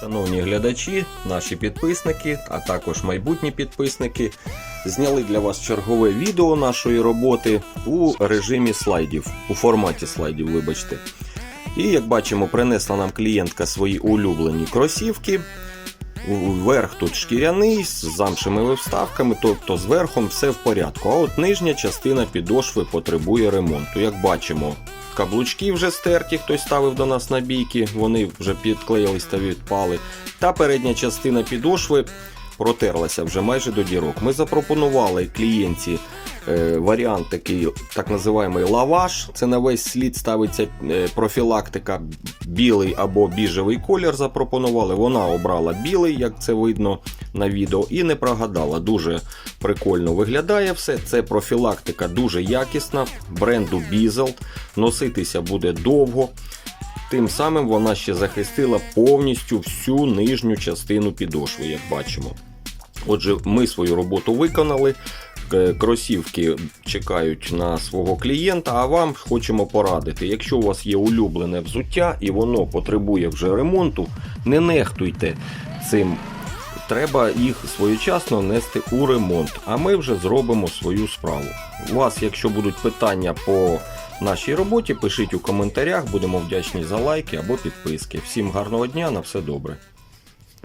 Шановні глядачі, наші підписники, а також майбутні підписники, зняли для вас чергове відео нашої роботи у режимі слайдів, у форматі слайдів, вибачте. І як бачимо, принесла нам клієнтка свої улюблені кросівки. Верх тут шкіряний з замшевими вставками, тобто з верхом все в порядку. А от нижня частина підошви потребує ремонту. Як бачимо, каблучки вже стерті, хтось ставив до нас на бійки, вони вже підклеїлись та відпали. Та передня частина підошви протерлася вже майже до дірок. Ми запропонували клієнтці е, варіант такий, так називаємий лаваш. Це на весь слід ставиться е, профілактика білий або біжевий колір. Запропонували. Вона обрала білий, як це видно на відео, і не прогадала. Дуже прикольно виглядає все. Це профілактика дуже якісна, бренду Bizzle. Носитися буде довго. Тим самим вона ще захистила повністю всю нижню частину підошви, як бачимо. Отже, ми свою роботу виконали. Кросівки чекають на свого клієнта, а вам хочемо порадити. Якщо у вас є улюблене взуття і воно потребує вже ремонту, не нехтуйте цим. Треба їх своєчасно нести у ремонт, а ми вже зробимо свою справу. У вас, якщо будуть питання по нашій роботі, пишіть у коментарях, будемо вдячні за лайки або підписки. Всім гарного дня, на все добре.